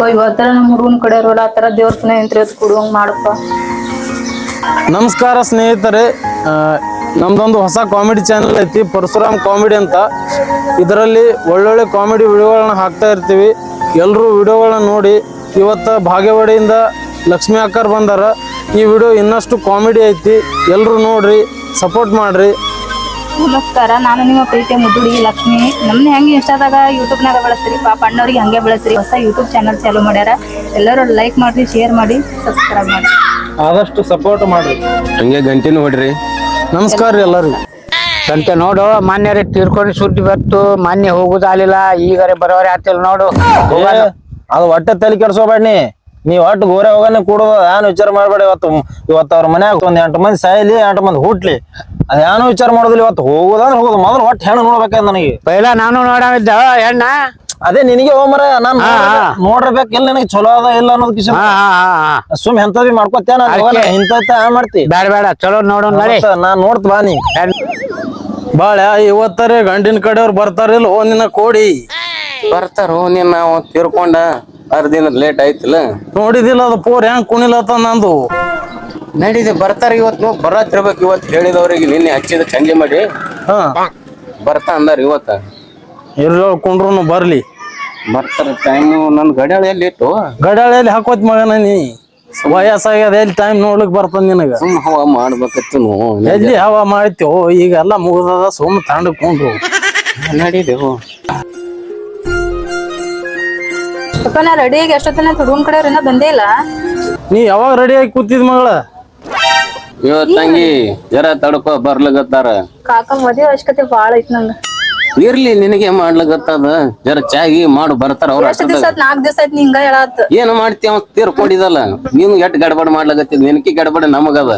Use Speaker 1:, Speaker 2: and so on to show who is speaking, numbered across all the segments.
Speaker 1: ಯಪ್ಪ ಇವತ್ತರ ನಮ್ಮ ಹುಡುಗನ ಕಡೆ ರೋಡ ಆ ಥರ ದೇವ್ರ ಪುಣ್ಯ ಕೊಡುವಂಗ ಮಾಡಪ್ಪ.
Speaker 2: ನಮಸ್ಕಾರ ಸ್ನೇಹಿತರೆ. ನಮ್ದೊಂದು ಹೊಸ ಕಾಮಿಡಿ ಚಾನಲ್ ಐತಿ, ಪರಶುರಾಮ್ ಕಾಮಿಡಿ ಅಂತ. ಇದರಲ್ಲಿ ಒಳ್ಳೊಳ್ಳೆ ಕಾಮಿಡಿ ವಿಡಿಯೋಗಳನ್ನ ಹಾಕ್ತಾ ಇರ್ತೀವಿ. ಎಲ್ಲರೂ ವಿಡಿಯೋಗಳನ್ನ ನೋಡಿ, ಇವತ್ತು ಭಾಗ್ಯವಾಡಿಯಿಂದ ಲಕ್ಷ್ಮಿ ಅಕ್ಕರ್ ಬಂದಾರ. ಈ ವಿಡಿಯೋ ಇನ್ನಷ್ಟು ಕಾಮಿಡಿ ಐತಿ. ಎಲ್ಲರೂ ನೋಡ್ರಿ, ಸಪೋರ್ಟ್ ಮಾಡ್ರಿ.
Speaker 1: ನಮಸ್ಕಾರ ನಾನು ನಿಮ್ಮ ಪ್ರೀತಿಯ ಮುದ್ದುಡಿ ಲಕ್ಷ್ಮಿ. ನಮ್ನ ಹೆಂಗೆ ಆದಾಗ ಯೂಟ್ಯೂಬ್ನಾಗ ಬಳಸ್ತೀರಿ? ಪಾಪ ಅಣ್ಣವ್ರಿಗೆ ಹಂಗೆ ಬಳಸ್ರಿ ಹೊಸ ಯೂಟ್ಯೂಬ್ ಚಾನಲ್ ಚಾಲೂ ಮಾಡ್ಯಾರ. ಎಲ್ಲರೂ ಲೈಕ್ ಮಾಡ್ರಿ ಶೇರ್ ಮಾಡಿ ಸಬ್ಸ್ಕ್ರೈಬ್ ಮಾಡಿ.
Speaker 2: ಆದಷ್ಟು ಸಪೋರ್ಟ್ ಮಾಡ್ರಿ.
Speaker 3: ಹಂಗೆ ಗಂಟಿನ ಹೊಡ್ರಿ.
Speaker 2: ನಮಸ್ಕಾರ ರೀ ಎಲ್ಲರಿಗೂ.
Speaker 4: ಸಂತೆ ನೋಡು ಮಾನ್ಯರೇ ತೀರ್ಕೊಂಡು ಸುದ್ದಿ ಬತ್ತು ಮಾನ್ಯ ಹೋಗುದಾಲಿಲ್ಲ ಈಗರೆ ಬರೋರೆ ಆತಿಲ್ಲ ನೋಡು.
Speaker 3: ಅದು ಒಟ್ಟೆ ತಲೆ ಕೆಡ್ಸೋಬೇಡ್ನಿ ನೀ ಒಟ್ಟು ಗೋರೆ ಹೋಗನ ಕೂಡುವ ಏನು ವಿಚಾರ ಮಾಡ್ಬೇಡ ಇವತ್ತು ಇವತ್ತು ಅವ್ರ ಮನ್ಯಾಗ ಒಂದ್ ಎಂಟು ಮಂದಿ ಸಾಯಲಿ ಎಂಟು ಮಂದಿ ಹುಟ್ಲಿ. ಅದೇನು ಏನು ವಿಚಾರ ಮಾಡೋದಿಲ್ಲ ಇವತ್ತು ಹೋಗುದಂದ್ರೆ ಹೋಗುದು. ಮೊದಲು ಒಟ್ಟು ಹೆಣ್ಣು ನೋಡ್ಬೇಕಂದ್ ನನಗೆ?
Speaker 4: ಪೈಲ ನಾನು ನೋಡಿದ್ದ ಹೆಣ್ಣ?
Speaker 3: ಅದೇ ನಿನಗೆ ಹೋಮರ ನಾನ್
Speaker 4: ಹಾ, ಹಾ.
Speaker 3: ನೋಡ್ಬೇಕು ಇಲ್ಲ ನನಗೆ ಚಲೋ ಅದ ಇಲ್ಲ ಅನ್ನೋದು ಕಿಶ
Speaker 4: ಹಾ ಹಾ ಹಾ ಹಾ.
Speaker 3: ಸುಮ್ ಎಂತದಿ ಮಾಡ್ಕೊತೇನ. ಇಂತ ಮಾಡ್ತಿ.
Speaker 4: ಬೇಡ ಬೇಡ ಚಲೋ ನೋಡು ನಡಿ.
Speaker 3: ನಾನ್ ನೋಡ್ತ ಬಾ ನೀ.
Speaker 2: ಬಾಳ ಇವತ್ತಾರೆ ಗಂಡಿನ ಕಡೆಯವ್ರು ಬರ್ತಾರಿಲ್ಲ ನಿನ್ನ ಕೋಡಿ.
Speaker 5: ಬರ್ತಾರ ಹೋ ನಿನ್ನ ತೀರ್ಕೊಂಡ. ಅರ್ಧ ದಿನ ಲೇಟ್ ಆಯ್ತಿಲ್ಲ?
Speaker 2: ನೋಡಿದಿಲ್ಲ ಅದು ಪೋರ್ ಹೆಂಗ್ ಕುಣಿಲತ್ತ ನಂದು.
Speaker 5: ನಡೀದೆ ಬರ್ತಾರ ಇವತ್ತು ನೀವು ಬರತ್ತಿರ್ಬೇಕು ಇವತ್ತು ಹೇಳಿದವ್ರಿಗೆ ನಿನ್ನೆ ಹಚ್ಚಿದ ಸಂಜೆ ಮಾಡಿ.
Speaker 2: ಹಾ.
Speaker 5: ಬರ್ತಾ ಅಂದಾರ ಇವತ್ತ.
Speaker 2: ಕುಂಡ್ರು ಬರ್ಲಿ.
Speaker 5: ಬರ್ತಾರ ಟೈಮ್ ನನ್ ಗಡಿಯಾಳ ಎಲ್ಲಿ ಇತ್ತು?
Speaker 2: ಗಡಾಳಿಯಲ್ಲಿ ಹಾಕೋತ್ ಮಗನ ನೀ? ವಯಸ್ಸಾಗ್ಯದ ಎಲ್ಲಿ ಟೈಮ್ ನೋಡ್ಲಿಕ್ ಬರ್ತದ ನಿನಗ?
Speaker 5: ಸುಮ್ ಹವಾ ಮಾಡ್ಬೇಕಿತ್ತು
Speaker 2: ಎಲ್ಲಿ ಹವಾ ಮಾಡ್ತೀವೋ ಈಗೆಲ್ಲ ಮುಗ್ದದ ಸುಮ್ ತಂಡ ಕುಂಡ್ರು
Speaker 5: ನಡೀದೆವು
Speaker 1: ಯಪ್ಪ ನಾ ರೆಡಿಯಾಗಿ ಎಷ್ಟೊತ್ತನ ಹುಡುಗನ ಕಡೆ ಇನ್ನೂ ಬಂದೇ ಇಲ್ಲ.
Speaker 2: ನೀ ಯಾವಾಗ ರೆಡಿ ಆಗಿ ಕೂತಿದ್ ಮಗಳ?
Speaker 5: ಇವತ್ ತಂಗಿ ಜರ ತಡ್ಕೋ ಬರ್ಲಗತ್ತಾರ
Speaker 1: ಕಾಕ ಮದುವೆ ಅವಶ್ಯಕತೆ ಬಾಳ ಐತ್ ನಂಗೆ.
Speaker 5: ಇರ್ಲಿ ನಿನಗೆ ಮಾಡ್ಲಗತ್ತದ ಜರ ಚಾಗಿ ಮಾಡು ಬರ್ತಾರ ಅವ್ರ
Speaker 1: ಎಷ್ಟು ದಿವಸ ನಾಲ್ಕು ದಿವಸ ಆಯ್ತು ನೀ ಹಿಂಗ ಹೇಳತ್.
Speaker 5: ಏನು ಮಾಡ್ತಿ ಅವ್? ತೀರ್ಕೊಂಡಿದಲ್ಲ ನೀನು ಎಟ್ ಗಡ್ಬಡ್ ಮಾಡ್ಲಗತ್ತಿದ್ ನಿನಕಿ ಗಡ್ಬಡ ನಮಗದ.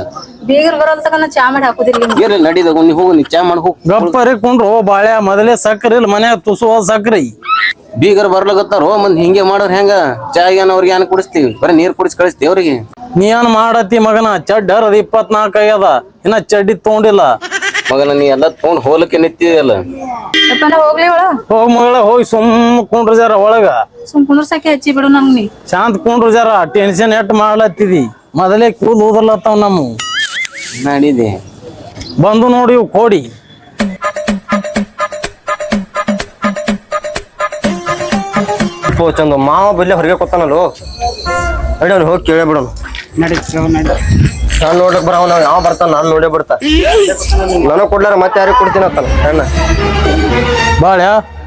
Speaker 1: ಬೀಗರ್ ಬರೋಲ್ ತಕ ನಾ ಚಾ ಮಾಡಿ ಹಾಕುದಿಲ್ಲ ನಿಮ್ಗೆ.
Speaker 5: ಇರ್ಲಿ ನಡೀದ ನೀ ಹೋಗು ನೀ ಚಾ ಮಾಡಿ ಹೋಗ್.
Speaker 2: ಗಪ್ಪರಿ ಕುಂಡ್ರು ಬಾಳೆ ಮೊದಲೇ ಸಕ್ರಿ ಇಲ್ಲ ಮನ್ಯಾಗ ತುಸುವ ಸಕ್ರಿ
Speaker 5: ಬೀಗರ್ ಬರ್ಲಗತ್ತಾರ ಮಂದಿ ಹಿಂಗೆ ಮಾಡೋರ್ ಹೆಂಗ? ಚಾ ಏನ್ ಅವ್ರಿಗೆ ಏನ್ ಕುಡಿಸ್ತೀವಿ? ಬರೀ ನೀರ್ ಕುಡಿಸ್ ಕಳಿಸ್ತೀವಿ ಅವ್ರಿಗೆ.
Speaker 2: ನೀ ಏನ್ ಮಾಡತಿ ಮಗನ? ಚಡ್ಡ ಹರದ ಇಪ್ಪತ್ನಾಲ್ಕ ಆಗ್ಯದ. ಇನ್ನ ಚಡ್ಡಿ ತಗೊಂಡಿಲ್ಲ.
Speaker 5: ಮಗನ ನೀ ಎಲ್ಲ ತಗೊಂಡ್ ಹೋಲಕ್ಕೆ ನಿಂತಿದೆಯಲ್ಲ?
Speaker 1: ಯಪ್ಪ ನಾ ಹೋಗ್ಲಿ ಒಳ
Speaker 2: ಹೋಗ್ ಮಗಳ ಹೋಗಿ ಸುಮ್ ಕುಂಡ್ರ ಜರ ಒಳಗ.
Speaker 1: ಸುಮ್ ಕುಂದ್ರ ಸಾಕಿ ಹಚ್ಚಿ ಬಿಡು ನಮ್ಗೆ ನೀ.
Speaker 2: ಶಾಂತ ಕುಂಡ್ರ ಜರ ಟೆನ್ಷನ್ ಎಟ್ ಮಾಡ್ಲತ್ತಿದಿ? ಮೊದಲೇ ಕೂದ್ ಓದಲತ್ತಾವ ನಮ್ಮ.
Speaker 5: ನಡೀದೆ
Speaker 2: ಬಂದು ನೋಡಿ ಇವ್ ಕೋಡಿ.
Speaker 3: ಪೋ ಚಂದ ಮಾವ ಬಲ್ಲೆ ಹೊರಗೆ ಕೊತ್ತಾನಲ್ಲ ಅಡಿ ಅವ್ನು ಹೋಗಿ ಕೇಳೇ ಬಿಡೋಣ.
Speaker 4: ನಡಿ ಚಲೋ ನಡಿ.
Speaker 3: ನಾನ್ ನೋಡ್ಲಕ್ ಬರ ನಾವ್ ಯಾವ ಬರ್ತಾನ ನಾನ್ ನೋಡೇ ಬರ್ತಾ. ನನಗ್ ಕೊಡ್ಲಾರ ಮತ್ತೆ ಯಾರಿಗೆ ಕೊಡ್ತೀನಿ ಅಂತಾನ ಹೆಣ್ಣ
Speaker 2: ಬಾಳ್ಯ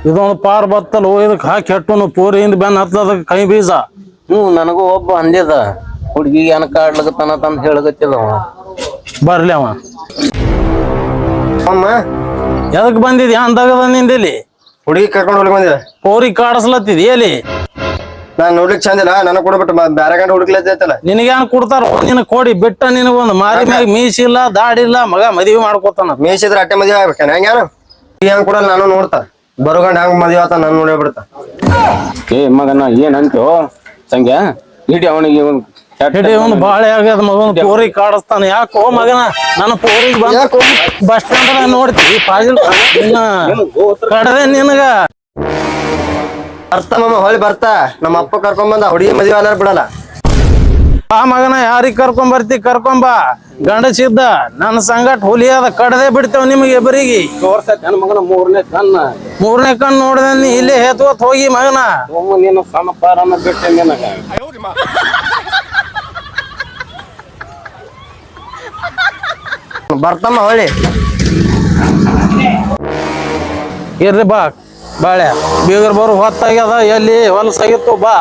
Speaker 2: ಇದೊಂದು ಪಾರ್ ಬತ್ತಲ್ಲ ಇದಕ್ಕೆ ಹಾಕಿ ಹೆಟ್ಟುನು ಪೂರಿಯಿಂದ ಬೆನ್ ಹತ್ತದ ಕೈ ಬೀಜ.
Speaker 5: ಹ್ಮ್ ನನಗೂ ಒಬ್ಬ ಅಂದಿದ. ಹುಡ್ಗಿ ಏನ ಕಾಡ್ಲಗತ್ತಾನ ತಂದ್ ಹೇಳಗತ್ತಿದ ಅವ
Speaker 2: ಬರ್ಲಿ ಅವ.
Speaker 3: ಅಮ್ಮ.
Speaker 2: ಎದಕ್ ಬಂದಿದ್ಯಾ ಅಂದಾಗ ನಿಂದಿಲ್ಲಿ
Speaker 3: ಹುಡುಗಿ ಕರ್ಕೊಂಡು ಹೋಗಿ ಬಂದಿದೆ
Speaker 2: ಪೋರಿ ಕಾಡಿಸ್ಲತ್ತಿದ್ ಎಲ್ಲಿ?
Speaker 3: ನಾನ್ ನೋಡ್ಲಿಕ್ ಚಂದಿಲ್ಲ ನನಗ್ ಕೊಡ್ಬಿಟ್ಟು ಬೇರೆ ಬ್ಯಾರೆ ಗಂಡ ಹುಡುಕ್ಲತ್ತೈತಲ್ಲ
Speaker 2: ನಿನಗೇನ್ ಕೊಡ್ತಾರ? ನಿನ್ ಕೊಡಿ. ಬಿಟ್ಟ ನಿನಗೊಂದು ಮಾರಿ ಮ್ಯಾಗ ಮೀಸಿಲ್ಲ ದಾಡಿಲ್ಲ ಮಗ ಮದ್ವಿ ಮಾಡ್ಕೋತಾನ.
Speaker 3: ಮೀಸಿದ್ರ ಅಟ್ಟೆ ಮದ್ವೆ ಆಗ್ಬೇಕೇನ? ಹೆಂಗ್ಯಾನು ಹೆಂಗ್ ಕೊಡಲ್ಲ ನಾನು ನೋಡ್ತಾ. ಬರೋ ಗಂಡ ಹೆಂಗ್ ಮದ್ವೆ ಆತ ನಾನು ನೋಡೇ ಬಿಡ್ತಾ.
Speaker 5: ಏ ಮಗನ ಏನ್ ಅಂತ್ಯೋ? ಸಂಗ್ಯಾ ಇಡಿ ಅವನಿಗೆ
Speaker 2: ಹಿಡಿ ಒಂದು ಬಾಳೆ ಆಗ್ಯದ ಮಗನ ಪೋರಿ ಕಾಡಿಸ್ತಾನ. ಯಾಕೋ ಮಗನ ನನ್ನ ಪೋರಿಗೆ ಬಂದ ಬಸ್ ಸ್ಟ್ಯಾಂಡ್ ನೋಡ್ತಿ. ಪಾಜಿಲ್ ಕಡದೆ ನಿನಗ.
Speaker 3: ಬರ್ತಾ ಹೊಳಿ ಬರ್ತಾ. ನಮ್ಮ ಅಪ್ಪ ಕರ್ಕೊಂಡ್ ಬಂದ ಹುಡುಗಿ ಮದುವೆ ಅಲ್ಲ ಬಿಡಲ್ಲ.
Speaker 2: ಆ ಮಗನ ಯಾರಿಗ್ ಕರ್ಕೊಂಡ್ ಬರ್ತಿ ಕರ್ಕೊಂಬ ಗಂಡಸಿದ್ದ ನನ್ನ ಸಂಗಟ್ ಹುಲಿ ಅದ ಕಡದೆ ಬಿಡ್ತೇವ್ ನಿಮಗೆ ಇಬ್ಬರಿಗೆ
Speaker 5: ಮಗನ ಮೂರನೇ ಕಣ್ಣ.
Speaker 2: ಮೂರನೇ ಕಣ್ ನೋಡಿದ ನೀ ಇಲ್ಲೇ ಹೇತುವತ್ ಹೋಗಿ ಮಗನ.
Speaker 5: ಒಮ್ಮ ನೀನು ಸಣ್ಣ ಪಾರನ್ನ ಬಿಟ್ಟೆ ನಿನಗ.
Speaker 3: ಬರ್ತಮ್ಮ ಹೊಳಿ
Speaker 2: ಇರ್ರಿ ಬಾ. ಬಾಳೆ ಬೀಗರ್ ಬರು ಹೊತ್ತಾಗ್ಯದ ಎಲ್ಲಿ ಹೊಲ ಹೊಲಸಾಗಿತ್ತು ಬಾ.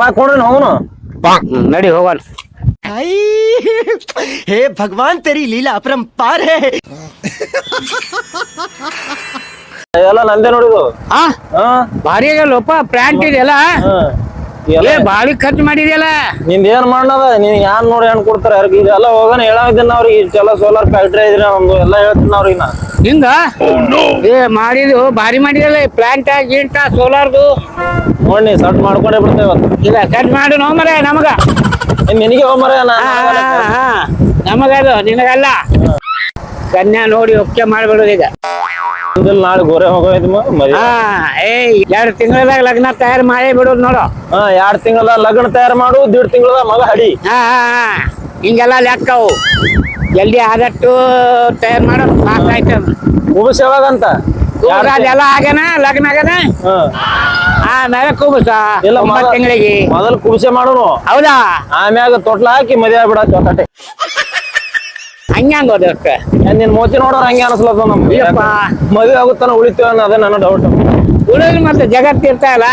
Speaker 3: ಬಾ ಕೊಡ್ರಿ ಅವನು.
Speaker 4: ಬಾ ನಡಿ ಹೋಗೋಣ.
Speaker 6: ಹೇ ಭಗವಾನ್ ತೆರಿ ಲೀಲಾ ಅಪರಂಪಾರ್ ಹೇ.
Speaker 3: ಎಲ್ಲ ನಂದೇ ನೋಡುದು
Speaker 4: ಹಾ ಭಾರಿ ಆಗಲ್ಲಪ್ಪ ಪ್ಯಾಂಟ್ ಇದೆಯಲ್ಲ? ಏ ಭಾರಿ ಖರ್ಚು ಮಾಡಿದ್ಯಲ್ಲ?
Speaker 3: ನಿಂದ ಏನ್ ಮಾಡದ ನೀನ್ ಯಾನ್ ನೋಡಿ ಹೆಣ್ ಕೊಡ್ತಾರ? ಯಾರಿಗೆ ಇದೆಲ್ಲ ಹೋಗೋಣ ಹೇಳಾವಿದ್ದೀನಿ ಅವ್ರಿಗೆ. ಇಷ್ಟೆಲ್ಲ ಸೋಲಾರ್ ಫ್ಯಾಕ್ಟ್ರಿ ಇದ್ರಿ ಒಂದು ಎಲ್ಲ ಹೇಳ್ತೀನಿ ಅವ್ರಿಗೆ ನಾ.
Speaker 4: ಹಿಂಗ? ಏ ಮಾಡಿದ್ವು ಭಾರಿ ಮಾಡಿದಲ್ಲ ಪ್ಲಾಂಟ ಗೀಂಟ ಸೋಲಾರ್ದು
Speaker 3: ನೋಡಿ ಸಟ್ ಮಾಡ್ಕೊಂಡೇ ಬಿಡ್ತೇವೆ
Speaker 4: ಇಲ್ಲ ಕಟ್ ಮಾಡು ನೋ ಮರ ನಮಗ.
Speaker 3: ನಿನಗೆ ಹೋಮರ
Speaker 4: ಹಾ, ಹಾ, ಹಾ. ನಮಗದು ನಿನಗಲ್ಲ. ಕನ್ಯಾ ನೋಡಿ ಒಕ್ಕೆ ಮಾಡ್ಬಿಡೋದು ಈಗ.
Speaker 3: ನಾಳೆ ಗೋರೆ ಹೋಗೋದ್
Speaker 4: ಹಾ ಏ ಎರಡ್ ತಿಂಗಳದಾಗ ಲಗ್ನ ತಯಾರು ಮಾಡಿ ಬಿಡೋದು ನೋಡು.
Speaker 3: ಹಾ ಎರಡ್ ತಿಂಗಳ ಲಗ್ನ ತಯಾರು ಮಾಡು ದೀಡ್ ತಿಂಗಳ ಮಗ ಹಡಿ.
Speaker 4: ಹಾ ಹಾ ಹಾ. ಹಿಂಗೆಲ್ಲ ಲೆಕ್ಕವು. ಜಲ್ದಿ ಆದಟ್ಟು ತಯಾರು ಮಾಡೋದು ಫಾಸ್ಟ್ ಆಯ್ತು
Speaker 3: ಯಾವಾಗ ಯಾವಾಗಂತ?
Speaker 4: ಎಲ್ಲ ಆಗ್ಯಾನ ಲಗ್ನ ಆಗ್ಯಾನ?
Speaker 3: ಹಾ.
Speaker 4: ಆಮೇಲೆ ಕುಬಸ
Speaker 3: ಇಲ್ಲ
Speaker 4: ಒಂಬತ್ತು ತಿಂಗಳಿಗೆ.
Speaker 3: ಮೊದಲ್ ಕುಬಸೆ ಮಾಡೋನು.
Speaker 4: ಹೌದಾ?
Speaker 3: ಆಮ್ಯಾಗ ತೊಟ್ಲ ಹಾಕಿ ಮದುವೆ ಆಗ್ಬಿಡತ್ತೆ ಒಟ್ಟಾಟೆ
Speaker 4: ಹಂಗ್ಯಾಂಗ ಹೋದಕ್ಕ
Speaker 3: ಏನ್ ನಿನ್ ಮೋತಿ ನೋಡೋರ್ ಹಂಗೆ ಅನಿಸ್ಲತ್ತ ನಮ್ಗೆ. ಮದುವೆ ಆಗುತ್ತಾನ ಉಳಿತೀವ ಅನ್ನೋ ಅದೇ ನನ್ನ ಡೌಟ್
Speaker 4: ಉಳಿಲಿ ಮತ್ತೆ ಜಗತ್ತು ಇರ್ತಾವಲ್ಲ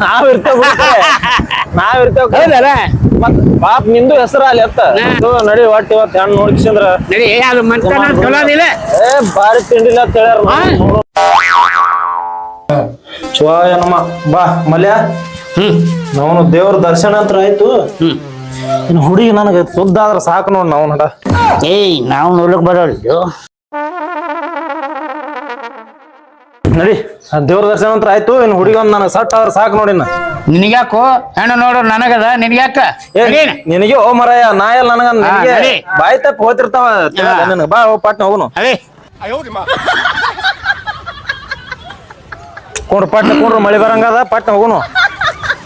Speaker 3: ನಾವ್ ಇರ್ತೇವ್. ನಾವ್ ಇರ್ತೇವ್ ಮತ್ ಪಾಪ ನಿಂದು ಹೆಸರ ಅಲ್ಲಿ ಎತ್ತ. ನಡಿ ಒಟ್ಟು ಇವತ್ತು ಹೆಣ್ಣು ನೋಡ್ಕಿಸಂದ್ರ.
Speaker 4: ನಡಿ ಅದು ಮಂತನ ಚಲೋದಿಲ್ಲ
Speaker 3: ಏ ಬಾರಿ ತಿಂಡಿಲ್ಲ ಅಂತ ಹೇಳ್ಯಾರ? ಶಿವಾಯ ನಮ. ಬಾ ಮಲ್ಯ.
Speaker 4: ಹ್ಮ್.
Speaker 3: ನಾವು ದೇವ್ರ ದರ್ಶನ ಅಂತ ಆಯ್ತು.
Speaker 4: ಹ್ಮ್.
Speaker 3: ಇನ್ನು ಹುಡುಗಿ ನನಗೆ ಸುದ್ದ ಆದ್ರ ಸಾಕು ನೋಡ್ ನಾವು ನಡ
Speaker 4: ಏಯ್ ನಾವು ನೋಡ್ಲಿಕ್ ಬರೋಳು
Speaker 3: ನಡಿ ಆ ದೇವ್ರ ದರ್ಶನ ಅಂತ ಆಯ್ತು ಇನ್ನು ಹುಡುಗಿ ಒಂದ್ ನನಗೆ ಸಟ್ ಆದ್ರೆ ಸಾಕು ನೋಡಿ ಇನ್ನ.
Speaker 4: ನಿನಗ್ಯಾಕೋ ಹೆಣ್ಣು ನೋಡು ನನಗದ ನಿನಗ್ಯಾಕ
Speaker 3: ಏ,
Speaker 4: ನಡೀನ.
Speaker 3: ನಿನಗೆ ಓ ಮರಯ್ಯ ನಾ ಎಲ್ಲ ನನಗ
Speaker 4: ಹಾ,
Speaker 3: ನಿನಗೆ
Speaker 4: ನಡಿ.
Speaker 3: ಬಾಯಿ ತಪ್ಪ ಹೋತಿರ್ತಾವ. ನಿನಗೆ. ಬಾ ಹೋಗ್ ಪಟ್ನ ಹೋಗುನು
Speaker 4: ಅದೇ
Speaker 3: ಕುಂಡ್ರ ಪಟ್ನ ಕೊಂಡ್ರ ಮಳೆ ಬರಂಗದ ಪಟ್ನ ಹೋಗುನು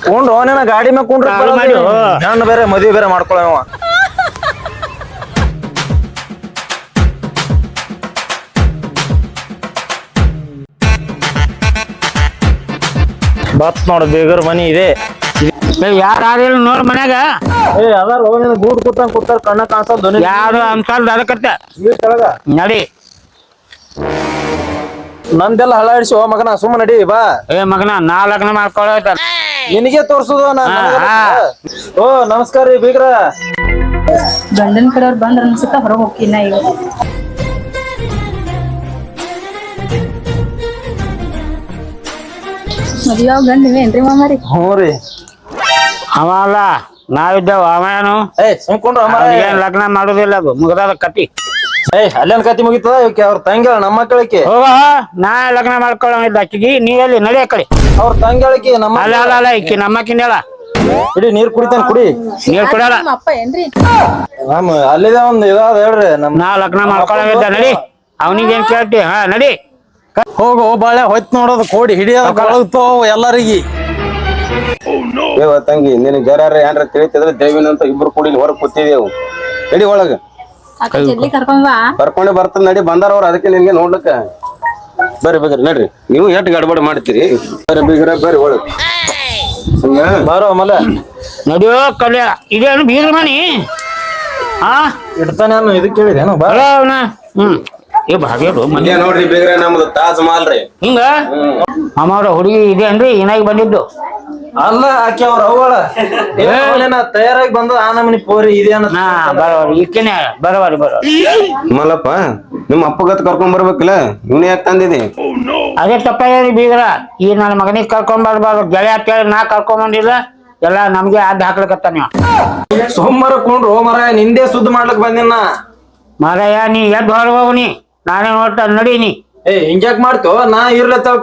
Speaker 3: ಕುಂಡ್ರು ಅವನೇನ ಗಾಡಿ ಮ್ಯಾಗ ಕುಂಡ್ರ
Speaker 4: ಕಾಲ್ ಮಾಡಿ, ಹೋ.
Speaker 3: ಹೆಣ್ಣು ಬೇರೆ ಮದುವೆ ಬೇರೆ ಮಾಡ್ಕೊಳವ ಬತ್ ನೋಡ ಬೇಗರ್ ಮನಿ ಇದೆ.
Speaker 4: ಯಾರು ನೋಡ್ ಮನ್ಯಾಗ.
Speaker 3: ಏ ಅದಾರ ಹೋಗಿನ ಗೂಡ್ ಕೂತಂಗ್ ಕೂತಾರ ಕಣ್ಣ ಕಾಣಿಸೋ ಧ್ವನಿ
Speaker 4: ಯಾರು ಅಂತ ಅದಕ್ಕತ್ತ
Speaker 3: ಈ ಕೆಳಗ.
Speaker 4: ನಡಿ.
Speaker 3: ನಂದೆಲ್ಲ ಹಳ ಹಿಡಿಸಿ ಓ ಮಗನ ಸುಮ್ಮ ನಡಿ ಬಾ.
Speaker 4: ಏ ಮಗನ ನಾ ಲಗ್ನ ಮಾಡ್ಕೊಳ್ಳೋ
Speaker 3: ನಿನಗೆ ತೋರ್ಸುದು. ಓ ನಮಸ್ಕಾರ ರೀ ಬೀಗ್ರ.
Speaker 1: ಗಂಡನ ಕಡೆಯವ್ರು ಬಂದ್ರ ಅನ್ಸುತ್ತ ಹೊರಗೆ ಹೋಗ್ತೀನ ಈಗ? ಮದ್ವೆ ಆಗ್ ಗಂಡ ನೀವೇನ್ರಿ ಮಾಮಾರಿ?
Speaker 3: ಹ್ಞೂ ರೀ.
Speaker 4: ಅವ ಅಲ್ಲ ನಾವಿದ್ದೇವ
Speaker 3: ಏ ಸುಮ್ಕೊಂಡ್ರ ಅಮ್ಮ
Speaker 4: ಏನ್ ಲಗ್ನ ಮಾಡುದಿಲ್ಲ ಅದು ಮುಗ್ದಾದ ಕತಿ.
Speaker 3: ಏ ಅಲ್ಲೇನ್ ಕತಿ ಮುಗಿತದ? ಇವಕ್ಕೆ ಅವ್ರ ತಂಗಿ ನಮ್ಮ ಮಕ್ಕಳಿಗೆ.
Speaker 4: ಹೋಗ ನಾ ಲಗ್ನ ಮಾಡ್ಕೊಳ್ಳೋಂಗಿದ್ದ ಅಕ್ಕಿಗೆ. ನೀ ಎಲ್ಲಿ? ನಡಿ ಆ ಕಡೆ.
Speaker 3: ಅವ್ರ ತಂಗಿಗಳಿಗೆ ನಮ್ಮ
Speaker 4: ಅಲ್ಲ ಅಲ್ಲ ಅಲ್ಲ ಈಕಿ ನಮ್ಮಕ್ಕಿಂದಳ
Speaker 3: ಇಡಿ ನೀರ್ ಕುಡಿತಾನ ಕುಡಿ.
Speaker 4: ನೀರ್ ಕುಡಲ್ಲ
Speaker 1: ನಿಮ್ಮ ಅಪ್ಪ ಏನ್ರಿ?
Speaker 3: ನಮ್ಮ ಅಲ್ಲಿದೆ ಒಂದ್ ಇದಾದ ಹೇಳ್ರಿ ನಮ್
Speaker 4: ನಾ ಲಗ್ನ ಮಾಡ್ಕೊಳ್ಳೋಂಗಿದ್ದ ನಡಿ. ಅವನಿಗೇನ್ ಕೇಳ್ತಿ? ಹಾ ನಡಿ.
Speaker 2: ಹೋಗು ಬಾಳೆ ಹೊಯ್ತ್ ನೋಡೋದು ಕೋಡಿ ಹಿಡಿಯೋದು ಎಲ್ಲರಿಗಿ.
Speaker 5: ಎಲ್ಲರಿಗೆ ತಂಗಿ ನಿನ್ ಬೇರೆ ಏನ್ರ ತಿಳಿತಿದ್ರೆ ದೇವಿನ ಅಂತ ಇಬ್ರು ಕೂಡಿ ಹೊರಗೆ ಕೂತಿದೇವು. ನಡಿ ಒಳಗ.
Speaker 1: ಜಲ್ದಿ ಕರ್ಕೊಂಡ್ ಬಾ.
Speaker 5: ಕರ್ಕೊಂಡೆ ಬರ್ತದ ನಡಿ ಬಂದಾರ ಅವ್ರು ಅದಕ್ಕೆ ನಿನ್ಗೆ ನೋಡ್ಲಕ್ಕ. ಬರ್ರಿ ಬೇಗ್ರಿ ನಡ್ರಿ. ನೀವು ಎಷ್ಟು ಗಡ್ಬಡಿ ಮಾಡ್ತೀರಿ? ಬರ್ರಿ ಬೀಗ್ರ ಬರ್ರಿ ಒಳಗ್.
Speaker 3: ಬರೋ ಮಲ್ಲ
Speaker 4: ನಡಿಯೋ ಕಲ್ಯ ಇದೇನು ಬೀಗ್ರ ಮನಿ. ಹಾ
Speaker 3: ಇಡ್ತಾನೆ ಅನ್ನೋ ಇದಕ್ಕೆ ಕೇಳಿದೇನು ಬಾ.
Speaker 4: ಬರೋ ಅವನ. ಹ್ಮ್. ಏ ಭಾಗ್ಯರು ಮನೆ.
Speaker 5: ನೋಡ್ರಿ ಬೇಗ ನಮ್ದು ತಾಜ್ ಮಾಲ್ ರೀ.
Speaker 4: ಹಿಂಗ? ಅಮ್ಮ ಹುಡುಗಿ ಇದೇನ್ರಿ ಏನಾಗಿ ಬಂದಿದ್ದು.
Speaker 3: ಅಲ್ಲ ಆಕೆ ಅವ್ರ ಅವಳ ತಯಾರಾಗಿ ಬಂದ ಆ ನಮನಿ ಪೋರಿ ಇದೇನ
Speaker 4: ಹಾ ಬರೋರಿ ಈಕೆನೆ ಬರೋರಿ ಬರೋ
Speaker 5: ಮಲ್ಲಪ್ಪ ನಿಮ್ಮ ಅಪ್ಪಗತ್ ಕರ್ಕೊಂಡ್ ಬರ್ಬೇಕಲ್ಲ? ಇವನೇ ಯಾಕೆ ತಂದಿದಿ?
Speaker 4: ಅದೇ ತಪ್ಪಾಗ್ಯಾರಿ ಬೀಗ್ರ. ಈ ನನ್ನ ಮಗನಿಗೆ ಕರ್ಕೊಂಡ್ ಬರ್ಬಾರ್ದು ಗೆಳೆಯ ಅಂತೇಳಿ ನಾ ಕರ್ಕೊಂಡ್ ಬಂದಿಲ್ಲ ಎಲ್ಲ ನಮ್ಗೆ ಅಡ್ಡ ಹಾಕ್ಲಿಕತ್ತ ನೀವು
Speaker 3: ಸೋಮವಾರ ಕೊಂಡ್ರು ಮರ ನಿಂದೆ ಸುದ್ದಿ ಮಾಡ್ಲಕ್ ಬಂದಿನ.
Speaker 4: ಮರಯ್ಯ ನೀ ಎದ್ದು ಹೊರಗೋಗ್ನಿ ನಾನೇ ನೋಡ್ತಾ ನಡಿ ನೀ
Speaker 3: ಏ ಹಿಂಗ್ಯಾಕ್ ಮಾಡ್ತೋ ನಾ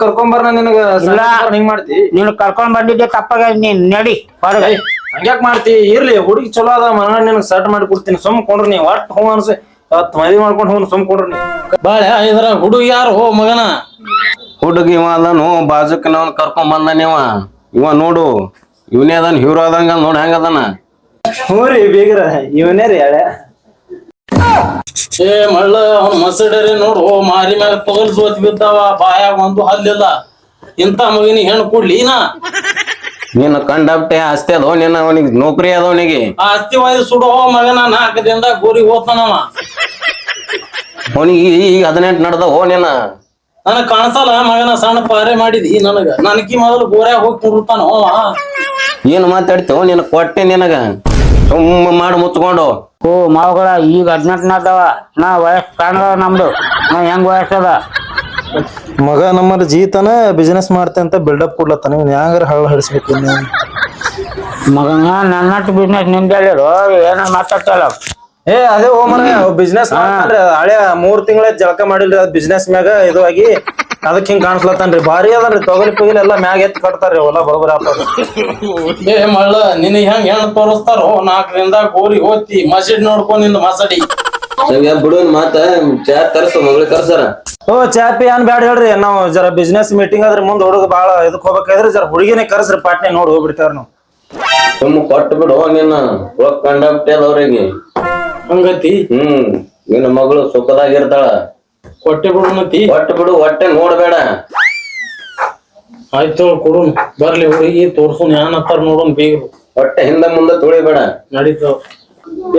Speaker 3: ಕರ್ಕೊಂಡ್ ಬರ್ನ ನಿನಗ.
Speaker 4: ಇಲ್ಲ.
Speaker 3: ಹಿಂಗ್ ಮಾಡ್ತಿ.
Speaker 4: ನೀನು ಕರ್ಕೊಂಡ್ ಬಂದಿದ್ದೆ ತಪ್ಪಾಗ ನೀನ್ ನಡಿ ಹೊರಗೆ.
Speaker 3: ಏಯ್, ಹಂಗ್ಯಾಕ್ ಮಾಡ್ತಿ? ಇರ್ಲಿ ಹುಡುಗಿ ಚಲೋ ಅದ ಮನ ನಿನಗ್ ಸೆಟ್ ಮಾಡಿ ಕೊಡ್ತೀನಿ ಸುಮ್ ಕೊಂಡ್ರಿ ನೀ ಒಟ್ ಹೂ ಅನ್ಸಿ. ಅವತ್ ಮದ್ವಿ ಮಾಡ್ಕೊಂಡು ಹೋಗ್ ಸುಮ್ ಕೊಂಡ್ರಿ ನೀ.
Speaker 2: ಬಾಳೆ ಇದ್ರ ಹುಡುಗಿ ಯಾರು? ಹೋ ಮಗನ.
Speaker 5: ಹುಡುಗಿ ಇವ ಅದಾನು ಬಾಜುಕ್ ನಾವ್ ಕರ್ಕೊಂಡ್ ಬಂದ ನೀವ. ಇವ ನೋಡು ಇವನೇ ಅದನ್ ಹೀರೋ ಆದಂಗ ನೋಡ್ ಹೆಂಗ ಅದನ.
Speaker 3: ಹ್ಞೂ ರೀ ಬೀಗ್ರ ಇವನೇ ರೀ ಹಳೆ.
Speaker 2: ಏ ಮಳ್ಳ ಅವ್ನ ಮಸಡರಿ ನೋಡು ಮಾರಿ ಮ್ಯಾಗ ತೊಗಲ್ ಸೋತ್ ಬಿದ್ದಾವ ಬಾಯಾಗ ಒಂದು ಹಲ್ಲಿಲ್ಲ. ಇಂತ ಮಗಿನ ಹೆಣ್ಣು ಕೊಡ್ಲಿ ನಾ
Speaker 5: ನಿನ್ನ ಕಂಡಪ್ಟೆ ಆಸ್ತಿ ಅದೋ ನಿನ್ನ ಅವನಿಗೆ ನೌಕರಿ ಅದ ಅವನಿಗೆ
Speaker 2: ಆ ಅಸ್ತಿ ವಾಯ್ದು ಸುಡೋ ಮಗನ ನಾಲ್ಕು ದಿನದಾಗ ಗೋರಿಗೆ ಹೋಗ್ತಾನವ
Speaker 5: ಅವನಿಗೆ ಈಗ ಹದಿನೆಂಟು ನಡ್ದ ಹೋ ನಿನ್ನ.
Speaker 2: ನನಗ್ ಕಾಣಿಸಲ್ಲ ಮಗನ ಸಣ್ಣ ಪಾರೆ ಮಾಡಿದಿ ನನಗ. ನನಕಿ ಮೊದಲು ಗೋರ್ಯಾಗ ಹೋಗಿ ಕುಡಿರ್ತಾನ ಏನು
Speaker 5: ಏನ್ ಮಾತಾಡ್ತೇವ ನಿನ್ನ ಕೊಟ್ಟೆ ನಿನಗ. ಸುಮ್ಮ ಮಾಡಿ ಮುಚ್ಕೊಂಡು.
Speaker 4: ಓ ಮಾವುಗಳ ಈಗ ಹದಿನೆಂಟನದವ ನಾ ವಯಸ್ಸು ಕಾಣದ ನಮ್ದು. ನಾ ಹೆಂಗ್ ವಯಸ್ಸದ?
Speaker 3: ಮಗ ನಮ್ಮಲ್ಲಿ ಜೀತನ ಬಿಸಿನೆಸ್ ಮಾಡ್ತೆ ಅಂತ ಬಿಲ್ಡಪ್ ಕೊಡ್ಲತ್ತಾನ. ಇವ್ನು ಹ್ಯಾಂಗಾರ ಹಳ್ಳ ಹಡಿಸ್ಬೇಕು ಮಗ
Speaker 4: ಮಗನ ನನ್ನಟ್ಟು ಬಿಸ್ನೆಸ್ ನಿಂದೇಳಿರು ಏನ ಮಾತಾಡ್ತಲ್ಲ
Speaker 3: ಏ ಅದೇ ಓ ಮರ ಬಿಸ್ನೆಸ್ ಹಳೆ ಮೂರ್ ತಿಂಗಳ ಜಳಕ ಮಾಡಿಲ್ರಿ ಅದ್ ಬಿಸ್ನೆಸ್ ಮ್ಯಾಗ ಇದು ಆಗಿ. ಅದಕ್ ಹಿಂಗ್ ಕಾಣಿಸ್ಲತ್ತಾನ್ರಿ. ಭಾರಿ ಅದನ್ರಿ. ತೊಗಲಿ ಪಗಿಲಿ ಎಲ್ಲಾ ಮ್ಯಾಗ ಎತ್ತಿ ಕಟ್ತಾರ್ರಿ ಹೊಲ ಬರೋಬರ
Speaker 2: ಏ ಮಳ್ಳ ನಿನಗ್ ಹೆಂಗ್ ಹೆಣ್ ತೋರಿಸ್ತಾರೋ? ನಾಲ್ಕು ದಿನದಾಗ ಗೋರಿ ಹೋಗ್ತಿ ಮಸೀದ್ ನೋಡ್ಕೊಂಡ್ನಿಂದ ಮಸಡಿ.
Speaker 5: ಬಿಡುನ್ ಮಾತ. ಚಾ ತರ್ಸು ಮಗಳು ತರ್ಸಾರ?
Speaker 3: ಓ ಚಾಪಿ ಏನ್ ಬ್ಯಾಡ ಹೇಳ್ರಿ. ನಾವು ಜರ ಬಿಸ್ನೆಸ್ ಮೀಟಿಂಗ್ ಆದ್ರೆ ಮುಂದ್ ಹುಡುಗ ಬಾಳ ಇದಕ್ ಹೋಗ್ಬೇಕಾದ್ರೆ ಜರ ಹುಡುಗಿನೇ ಕರ್ಸ್ರಿ ಪಾಟ್ನೆ ನೋಡಿ ಹೋಗ್ಬಿಡ್ತಾರ ನಾವು.
Speaker 5: ಸುಮ್ಮ ಕೊಟ್ಟು ಬಿಡು ನಿನ್ನ ಕಂಡಾಬಿಟ್ಟೆ ಅವ್ರಿಗೆ
Speaker 2: ಹಂಗತಿ?
Speaker 5: ಹ್ಮ್ ನಿನ್ನ ಮಗಳು ಸುಖದಾಗಿರ್ತಾಳ
Speaker 2: ಕೊಟ್ಟೆ ಮತ್ತಿ.
Speaker 5: ಹೊಟ್ಟೆ ಬಿಡು ಹೊಟ್ಟೆ ನೋಡ್ಬೇಡ.
Speaker 2: ಆಯ್ತು ಕೊಡು ಬರ್ಲಿ ಹುಡುಗಿ ತೋರ್ಸುನ್ ಯಾನ್ ಹತ್ತಾರ ನೋಡೋನ್ ಬೀಗರು
Speaker 5: ಹೊಟ್ಟೆ ಹಿಂದ ಮುಂದ ತುಳಿಬೇಡ.
Speaker 2: ನಡೀತಾವ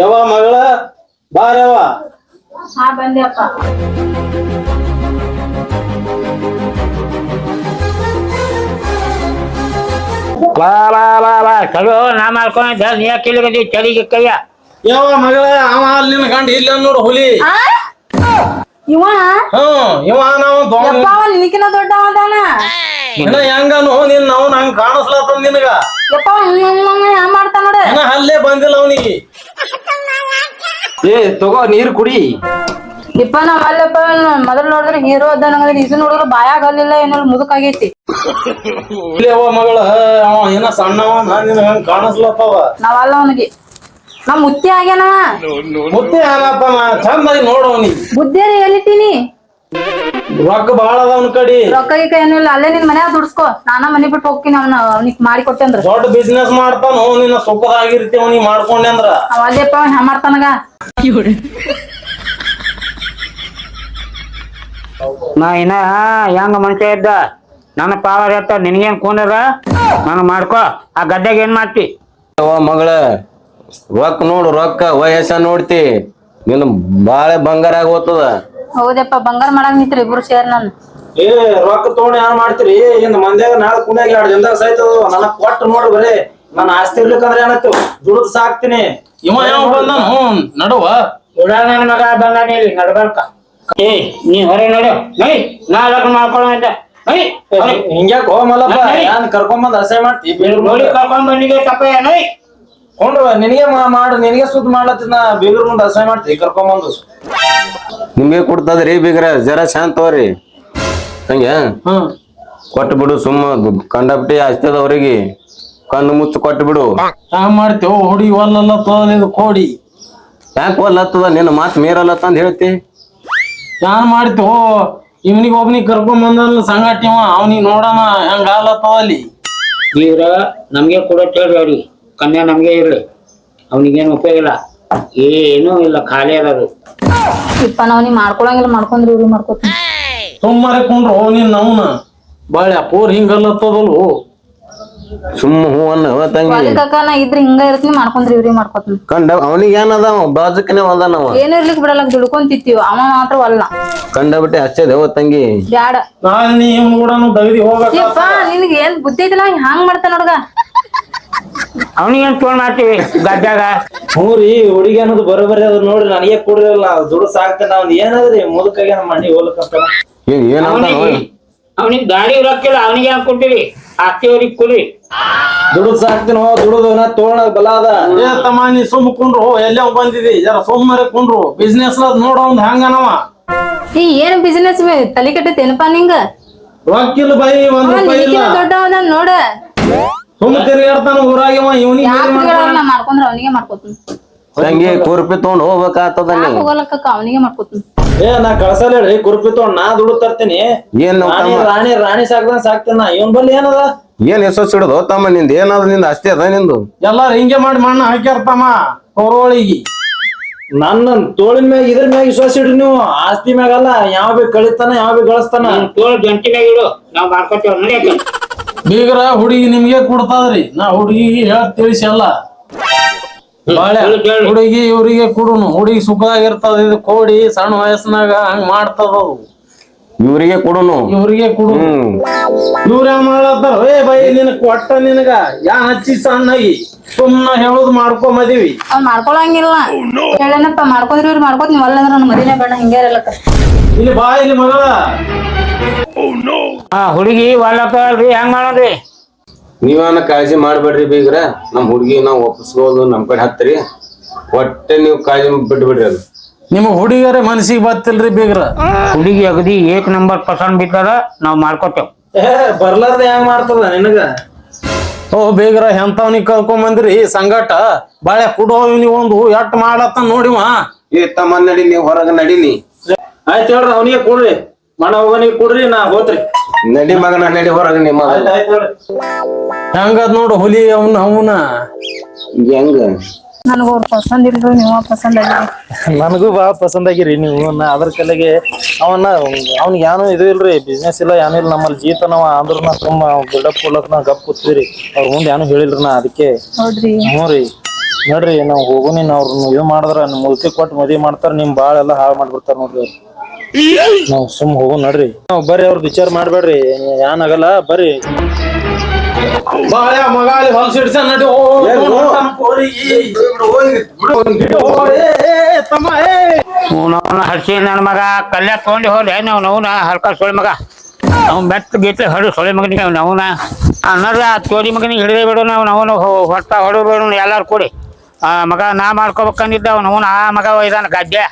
Speaker 2: ಯಾವ ಮಗಳ ಬಾರವ
Speaker 1: ಹಾ ಬಂದೆ ಅಪ್ಪ.
Speaker 4: ಬಾ ಬಾ ಬಾ ಬಾ. ಚಲೋ ನಾ ಮಾಡ್ಕೊಂಡಿದ್ದ ನೀ ಯಾಕೆ ಇಲ್ಲಿಗದಿ ಚಳಿಗೆ ಕೈಯ
Speaker 2: ಯಾವ ಮಗಳ ಅವ ಅಲ್ಲಿನ ಗಂಡ ಇಲ್ಲ ನೋಡು ಹುಲಿ.
Speaker 1: ಇವ?
Speaker 2: ಹ್ಮ್ ಇವ ನಾವು
Speaker 1: ಯಪ್ಪ ಅವ ನಿನಕಿನ ದೊಡ್ಡವ ಅದಾನ
Speaker 2: ಇನ್ನ ಹೆಂಗನು ನಿನ್ ನಾವು ನಂಗ್ ಕಾಣಿಸ್ಲತ್ತ ನಿನಗ.
Speaker 1: ಯಪ್ಪ ಹ್ಯಾಂಗ ಮಾಡ್ತಾನ ನೋಡ.
Speaker 2: ಇನ್ನ ಅಲ್ಲೇ ಬಂದಿಲ್ಲ ಅವನಿಗೆ.
Speaker 5: ಏ ತಗೋ ನೀರ್ ಕುಡಿ.
Speaker 1: ಇಪ್ಪ ನಾವ್ ಅಲ್ಲಪ್ಪ ಮೊದಲ್ ನೋಡಿದ್ರೆ ಹೀರೋ ಅದ ನಂಗಂದ್ರೆ ಇದು ನೋಡಿದ್ರೆ ಬಾಯಾಗ ಹಲ್ಲಿಲ್ಲ ಏನಿಲ್ಲ ಮುದುಕಾಗೈತಿ
Speaker 2: ಇಲ್ಲಿ ಅವ ಮಗಳ ಅವ ಏನ ಸಣ್ಣವ ನಾ ನಿನ್ನ ಹಂಗ ಕಾಣಿಸ್ಲತ್ತವ.
Speaker 1: ನಾವಲ್ಲ ಅವನಿಗೆ. ನಾ ಮುತ್ತಿ ಆಗ್ಯಾನ
Speaker 2: ಮುತ್ತಿ ಆಗಪ್ಪ ಚಂದ ನೋಡು ಅವನಿಗೆ
Speaker 1: ಬುದ್ಧಿಯರ ಎಲ್ಲಿಟ್ಟಿನಿ?
Speaker 2: ರೊಕ್ಕ ಬಾಳ ಅವ್ನ ಕಡಿ.
Speaker 1: ರೊಕ್ಕ ಗಿಕ್ಕ ಏನಿಲ್ಲ ಅಲ್ಲೇ ನಿನ್ ಮನ್ಯಾಗ ದುಡ್ಸ್ಕೋ. ನಾನ ಮನಿ ಬಿಟ್ಟು ಹೋಗ್ತೀನಿ ಅವ್ನ ಅವ್ನಿಗ್ ಮಾಡಿ ಕೊಟ್ಟೆ ಅಂದ್ರ.
Speaker 2: ದೊಡ್ಡ ಬಿಸ್ನೆಸ್ ಮಾಡ್ತಾನ ನಿನ್ನ ಸುಖದಾಗಿರ್ತಿ ಅವ್ನಿಗೆ ಮಾಡ್ಕೊಂಡೆ ಅಂದ್ರ.
Speaker 1: ಅವ ಅದೇಪ್ಪ ಅವ್ನ ಮಾಡ್ತಾನಗ.
Speaker 4: ನಾ ಇನ್ನ ಹೆಂಗ ಮನುಷ್ಯ ಇದ್ದ. ನನ್ನ ಪಾವರ್ ಇರ್ತ ನಿನಗೇನ್ ಕೂನದ? ನಾನು ಮಾಡ್ಕೋ. ಆ ಗದ್ದೆಗೆ ಏನ್ ಮಾಡ್ತಿ?
Speaker 5: ಮಗಳ ರೊಕ್ಕ ನೋಡು ರೊಕ್ಕ ವಯಸ್ಸ ನೋಡ್ತಿ. ನಿನ್ನ ಬಾಳೆ ಬಂಗಾರ ಆಗೋತದ
Speaker 1: ಹೌದಪ್ಪ ಬಂಗಾರ ಮಾಡಕ್ ನಿಂತ್ರಿ ಇಬ್ರು ಸೇರ್ ನಾನು.
Speaker 3: ಏ ರೊಕ್ಕ ತಗೊಂಡ್ ಏನ್ ಮಾಡ್ತಿರಿ? ಇಂದ ಮಂದ್ಯಾಗ ನಾಳೆ ಕುಣ್ಯಾಗ ಎರಡು ದಿನದಾಗ ಸಾಯ್ತದ ನನ್ನ ಕೊಟ್ಟು ನೋಡ್ರಿ ಬರೀ. ನನ್ನ ಆಸ್ತಿ ಇರ್ಲಿಕ್ಕಂದ್ರೆ ಏನತ್ತು ದುಡ್ದು ಸಾಕ್ತೀನಿ.
Speaker 2: ಇವ ಯಾವ ಬಂದಾನ? ಹ್ಮ್ ನಡುವ.
Speaker 4: ನನ್ನ ಮಗ ಬಂದಾನ ಇಲ್ಲಿ ನಡ್ಬರ್ಕ. ಏ ನೀ ಹೊರ ನೋಡು. ನೈ ನಾ ಲಗ್ನ ಮಾಡ್ಕೊಳ್ಳೋ ನೈ
Speaker 3: ಹಿಂಗ್ಯಾಕ್
Speaker 4: ಹೋಗಮಲ್ಲಪ್ಪ.
Speaker 3: ನಾನು ಕರ್ಕೊಂಬಂದ್ ಅಸಹ್ಯ ಮಾಡ್ತಿ?
Speaker 4: ನೋಡಿ ಕರ್ಕೊಂಡ್ ಬಂದಿಗೆ ತಪ್ಪ ನೈ
Speaker 3: ಕೊಂಡ್ರು ನಿನಗೆ ಮಾ- ಮಾಡು ನಿನಗೆ ಸುದ್ದಿ ಮಾಡ್ಲತ್ತಿನ ಬೀಗರ್ ಮುಂದೆ ಅಸಹ್ಯ ಮಾಡ್ತಿ ಕರ್ಕೊಂಬಂದು.
Speaker 5: ನಿಮ್ಗೆ ಕೊಡ್ತದ್ರಿ ಬೀಗ್ರ ಜರ ಶಾಂತ ತೋರಿ ಹಂಗೆ?
Speaker 2: ಹ್ಮ್.
Speaker 5: ಕೊಟ್ಟು ಬಿಡು ಸುಮ್ಮ ಕಂಡಪಟ್ಟಿ ಆಸ್ತಿ ಅವ್ರಿಗೆ. ಕಣ್ಣು ಮುಚ್ಚು ಕೊಟ್ಟು ಬಿಡು
Speaker 2: ಮಾಡ್ತೇವೆ ಮಾಡ್ತೇವ ಹುಡುಗಿ ಒಲ್ಲಲ್ಲ ತೋಲಿದು ಕೋಡಿ.
Speaker 5: ಯಾಕೆ ಒಲ್ಲತ್ತದ ನಿನ್ನ ಮಾತು ಮೀರಲ್ಲತ್ತ ಅಂತ ಹೇಳ್ತಿ.
Speaker 2: ಯಾನ್ ಮಾಡ್ತೇವ ಇವನಿಗೆ ಒಬ್ನಿಗೆ ಕರ್ಕೊಂಡ್ ಬಂದಲ್ಲ ಸಂಗಾಟಿವ ಅವ ಅವನಿಗೆ ನೋಡೋಣ ಹೆಂಗ ಆಲತ್ತದ ಅಲ್ಲಿ.
Speaker 4: ಇವ್ರ ನಮ್ಗೆ ಕೊಡೋಟ್ ಹೇಳ್ರಿ ಅವ್ರಿಗೆ ಕನ್ಯಾ ನಮ್ಗೆ ಇರ್ಲಿ ಅವನಿಗೇನು ಉಪಯೋಗ ಇಲ್ಲ. ಏನೂ ಇಲ್ಲ ಖಾಲಿ ಅದ
Speaker 1: ಇಪ್ಪ ನಾವ್ ನೀ ಮಾಡ್ಕೊಳಂಗಿಲ್ಲ ಮಾಡ್ಕೊಂಡ್ರಿ ಇವ್ರು ಮಾಡ್ಕೊತೀನಿ.
Speaker 2: ಸುಮ್ಮನೆ ಕುಂಡ್ರು ನಿನ್ನ ಅವನ ಬಾಳೆ ಪೂರ್ ಹಿಂಗಲ್ಲತ್ತದಲ್ವು
Speaker 5: ಸುಮ್ಮ ಹೂ ಅನ್ನ ಅವ ತಂಗಿ.
Speaker 1: ಅದಕ್ಕ ನಾ ಇದ್ರ ಹಿಂಗ ಇರ್ತೀನಿ ಮಾಡ್ಕೊಂಡ್ರಿ ಇವ್ರಿ ಮಾಡ್ಕೊತೀನಿ.
Speaker 5: ಕಂಡ ಅವನಿಗೆ ಏನದ ಬಾಜುಕನೆ ಒಂದನವ
Speaker 1: ಏನು ಇರ್ಲಿಕ್ ಬಿಡಲ್ಲ ದುಡ್ಕೊಂತಿತ್ತೀವಿ. ಅವ ಮಾತ್ರ ಒಲ್ಲ
Speaker 5: ಕಂಡಬಿಟ್ಟೆ ಅಷ್ಟೇ ದೇವ ತಂಗಿ.
Speaker 1: ಬ್ಯಾಡ.
Speaker 2: ನಾಳೆ ನೀ ಇವ್ನ ಕೂಡ ದಗದಿ ಹೋಗ್ಬೇಕ.
Speaker 1: ಯಪ್ಪ ನಿನಗೆ ಏನ್ ಬುದ್ಧಿ ಐತಿಲ್ಲ ಹ್ಯಾಂಗ್ ಮಾಡ್ತಾನ ನೋಡ್ಗ.
Speaker 4: ಅವನಿಗೇನು ತೋಳ್ ಮಾಡ್ತೀವಿ? ಗದ್ದಾಗ
Speaker 3: ಹ್ಞೂ ರೀ ಹುಡುಗಿ ಅನ್ನೋದು ಬರೋಬರಿ ಅದ ನೋಡ್ರಿ ನನಗೆ ಕೊಡಿರಲ್ಲ ದುಡ್ಡು ಸಾಕ್ತಾನ ಅವ್ನ್ ಏನದ್ರಿ ಮುದುಕಾಗ ನಮ್ಮ ಮಣ್ಣಿ ಹೋಗ್ಲಕ್ಕಂತ
Speaker 5: ಏನ್
Speaker 4: ಅವನಿಗೆ ಅವನಿಗೆ ಗಾಡಿ ರೊಕ್ಕಿಲ್ಲ ಅವನಿಗೆ ಯಾಕೆ ಕೊಟ್ಟಿರಿ? ಆಸ್ತಿ ಅವ್ರಿಗೆ ಕೊಡಿ
Speaker 3: ದುಡ್ದು ಸಾಕ್ತೀನಿ ಹೋ ದುಡ್ದು ನಾ ತೋಣ ಬಲ ಅದ.
Speaker 2: ಏ ತಮ್ಮ ನೀ ಸುಮ್ಮ ಕುಂಡ್ರು ಎಲ್ಲೇ ಬಂದಿದಿ? ಜರ ಸುಮ್ಮನೆ ಕುಂಡ್ರು ಬಿಸ್ನೆಸ್ ನೋಡ ಅವ್ನ್ ಹಂಗನವ
Speaker 1: ಈ ಏನ್ ಬಿಸಿನೆಸ್ ತಲೆ ಕೆಟ್ಟೈತೇನಪ್ಪ ನಿಂಗ?
Speaker 2: ರೊಕ್ಕಿಲ್ಲ ಬೈ ಒಂದ್ ರೂಪಾಯಿ ಇಲ್ಲ.
Speaker 1: ನಿನಕಿನ ದೊಡ್ಡವ ನೋಡ.
Speaker 2: ಸುಮ್ಮ ತಿರುಗಾಡ್ತಾನ ಊರಾಗಿವ ಇವನಿಗೆ
Speaker 1: ಮಾಡ್ಕೊಂಡ್ರ ಅವನಿಗೆ ಮಾಡ್ಕೊತೀನಿ.
Speaker 5: ತಂಗಿ ಕುರ್ಪಿ ತಗೊಂಡ್ ಹೋಗ್ಬೇಕಾಗ್ತದ ನೀ
Speaker 1: ಯಾಕೆ ಹೋಗಲಕ್ಕ ಅವನಿಗೆ ಮಾಡ್ಕೊತೀನಿ.
Speaker 3: ಏ ನಾ ಕಳ್ಸಲ್ಲ ಹೇಳ್ರಿ ಕುರ್ಪಿ ತಗೊಂಡ್ ನಾ ದುಡ್ಡು ತರ್ತೀನಿ.
Speaker 5: ಏನ್ ನಾವ್
Speaker 3: ರಾಣಿ
Speaker 5: ತಮ್ಮ?
Speaker 3: ರಾಣಿ ರಾಣಿ ಸಾಕ್ದಂಗ್ ಸಾಕ್ತೇನ ನಾ. ಇವನ್ ಬಲ್ಲಿ ಏನದ?
Speaker 5: ಏನ್ ಹೆಸರು ಸಿಡದು ತಮ್ಮ ನಿಂದ ಏನಾದ್ರು ನಿಂದ ಅಷ್ಟೇ ಅದ ನಿಂದು?
Speaker 2: ಎಲ್ಲಾರು ಹಿಂಗೆ ಮಾಡಿ ಮಣ್ಣ ಹಾಕ್ಯಾರ್ತಮ್ಮ ಹೊರೊಳಿಗೆ
Speaker 3: ನನ್ನ ತೋಳಿನ ಮ್ಯಾಗ ಇದ್ರ ಮ್ಯಾಗ ವಿಶ್ವಾಸ ಇಡ್ರಿ ನೀವು. ಆಸ್ತಿ ಮ್ಯಾಗಲ್ಲ ಯಾವ ಬಿ ಕಳಿತಾನ ಯಾವ ಬಿ ಗಳಿಸ್ತಾನ.
Speaker 4: ತೋಳ ತೋಳ್ ಮ್ಯಾಗ ಇಡು. ನಾವ್ ಮಾಡ್ಕೊತೀವಿ ನಡೆಯಕ್ಕೆ
Speaker 2: ಬೀಗ್ರ ಹುಡುಗಿ ನಿಮ್ಗೆ ಕೊಡ್ತಾದ್ರಿ. ನಾ ಹುಡುಗಿ ಹೇಳ ತಿಳಿಸಿ ಅಲ್ಲ ಬಾಳೆ ಹುಡುಗಿ ಇವ್ರಿಗೆ ಕೊಡುನು. ಹುಡುಗಿ ಸುಖದಾಗಿರ್ತದ ಇದು ಕೋಡಿ ಸಣ್ಣ ವಯಸ್ಸಿನಾಗ ಹಂಗ ಮಾಡ್ತದ ಇವರಿಗೆ
Speaker 5: ಇವ್ರಿಗೆ ಕೊಡುನು.
Speaker 2: ಇವ್ರಿಗೆ ಕೊಡು ಇವ್ರೇ ಮಾಡತ್ತಾರ ಏ ಬೈ ನಿನ್ ಕೊಟ್ಟ ನಿನಗ. ಯಾ ಹಚ್ಚಿ ಸಣ್ಣಗಿ. ಸುಮ್ನ ಹೇಳುದು ಮಾಡ್ಕೊ ಮದಿವಿ.
Speaker 1: ಅವ್ನ್ ಮಾಡ್ಕೊಳಂಗಿಲ್ಲ. ಹೇಳೇನಪ್ಪ ಮಾಡ್ಕೋದ್ರಿ ಇವ್ರು ಮಾಡ್ಕೊತೀನಿ ನೀವಲ್ಲ ನನ್ನ ಮದಿನೇ ಬೇಡ ಹಿಂಗೇ ಇರಲಕ್ಕ
Speaker 2: ಇಲ್ಲಿ ಬಾ ಇಲ್ಲಿ ಮಗಳ.
Speaker 4: ಆ ಹುಡುಗಿ ಒಲ್ಲಪ್ಪ ಹೆಂಗ್ ಮಾಡೋದ್ರಿ?
Speaker 5: ನೀವನ್ನ ಕಾಳಜಿ ಮಾಡ್ಬೇಡ್ರಿ ಬೀಗ್ರ. ನಮ್ ಹುಡುಗಿ ನಾವ್ ಒಪ್ಪಿಸ್ಬೋದು ನಮ್ ಕಡೆ ಹತ್ತರಿ ಒಟ್ಟೆ ನೀವು ಕಾಳಜಿ ಬಿಟ್ಬಿಡ್ರಿ ಅದು.
Speaker 2: ನಿಮ್ಮ ಹುಡುಗಿಯರ ಮನಸ್ಸಿಗೆ ಬತ್ತಿಲ್ರಿ ಬೀಗ್ರ.
Speaker 4: ಹುಡುಗಿ ಅಗದಿ ಏಕ್ ನಂಬರ್ ಪಸಂದ್ ಬಿಟ್ಟಾರ ನಾವ್ ಮಾಡ್ಕೊತೇವ್.
Speaker 3: ಏ ಬರ್ಲಾರ್ದ ಹೆಂಗ್ ಮಾಡ್ತದ ನಿನಗ?
Speaker 2: ಓ ಬೀಗ್ರ ಎಂತವ್ನಿಗೆ ಕರ್ಕೊಂಡ್ ಬಂದ್ರಿ ಸಂಗಟ ಬಾಳೆ ಕುಡೋ ನೀವೊಂದು ಒಂದು ಎಟ್ ಮಾಡತ್ತ ನೋಡಿವ?
Speaker 5: ಏ ತಮ್ಮ ನಡಿ ನೀವು ಹೊರಗ ನಡಿನಿ.
Speaker 3: ಆಯ್ತು ಹೇಳ್ರಿ ಅವನಿಗೆ ಕೊಡ್ರಿ. ಮಣ ಹೋಗನಿಗೆ ಕೊಡ್ರಿ ನಾ ಹೋತ್ರಿ.
Speaker 5: ನಡಿ ಮಗನ ನಡಿ ಹೊರಗ ನಿಮ್ಮ
Speaker 2: ಹೆಂಗದ್ ನೋಡು ಹುಲಿ ಅವನ ಅವನ.
Speaker 5: ಹೆಂಗ?
Speaker 1: ನನಗೆ ಅವ್ರು ಪಸಂದ್ ಇಲ್ರಿ ನೀವು ಪಸಂದ್ ಆಗಿ
Speaker 3: ನನಗೂ ಬಾ ಪಸಂದ್ ಆಗಿರಿ ನೀವು ನಾ ಅದ್ರ ಕಲೆಗೆ ಅವನ್ನ ಅವ್ನಿಗೆ ಏನೂ ಇದು ಇಲ್ರಿ ಬಿಸ್ನೆಸ್ ಇಲ್ಲ ಏನೂ ಇಲ್ಲ ನಮ್ಮಲ್ಲಿ ಜೀತನವ ಅಂದ್ರ ನಾ ಸುಮ್ಮ ಬಿಲ್ಡಪ್ ಕೊಡ್ಲಕ್ ನಾ ಗಪ್ ಕೂತ್ರಿ ಅವ್ರ ಮುಂದೆ ಏನೂ ಹೇಳಿಲ್ರಿ ನಾ ಅದಕ್ಕೆ
Speaker 1: ಹೌದ್ರಿ.
Speaker 3: ಹ್ಞೂ ರೀ. ನೋಡ್ರಿ ನಾವು ಹೋಗುನಿ ಅವ್ರನ್ನ ಇದು ಮಾಡಿದ್ರ ಮುಲ್ಕಿ ಕೊಟ್ಟು ಮದ್ವಿ ಮಾಡ್ತಾರ ನಿಮ್ ಬಾಳೆಲ್ಲ ಹಾಳು ಮಾಡ್ಬಿಡ್ತಾರ ನೋಡ್ರಿ ಅವ್ರು. ನಾವ್ ಸುಮ್ ಹೋಗು ನಡ್ರಿ. ನಾವ್ ಬರ್ರಿ ಅವ್ರ ವಿಚಾರ ಮಾಡ್ಬೇಡ್ರಿ. ಏನಾಗಲ್ಲ ಬರ್ರಿ.
Speaker 2: ಹಿಡ್ಸ
Speaker 4: ನನ್ನ ಮಗ ಕಲ್ಯ ತೊಗೊಂಡು ಹೋದೆ ನಾವು ನವನ ಹಲ್ಕ ಸೊಳ್ಳೆ ಮಗ. ಅವನು ಬೆತ್ತ ಗೀತೆ ಹೊಡು ಸೊಳ್ಳೆ ಮಗನಿಗೆ ಅವ್ನು ನವನ. ಅನ್ನದ ಆ ತೋರಿ ಮಗನಿಗೆ ಹಿಡಿದೇ ಬಿಡು. ನಾವು ಅವನು ಹೊಟ್ಟ ಹೊಡಬೇಡ ಎಲ್ಲಾರು ಕೂಡಿ. ಆ ಮಗ ನಾ ಮಾಡ್ಕೋಬೇಕಂದಿದ್ದ ಅವ್ನು ಅವನು ಆ ಮಗ ಒಯ್ದಾನ ಗದ್ದೆ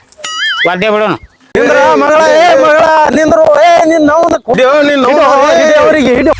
Speaker 4: ಗದ್ದೆ ಬಿಡೋನು
Speaker 2: ನಿಂದ್ರ ಮಗಳ ಏ ಮಗಳ ನಿಂದ್ರು ಏ ನಿನ್ ನಾವು
Speaker 5: ಹಿಡಿಯೋ, ಅವರಿಗೆ ಅವ್ನ.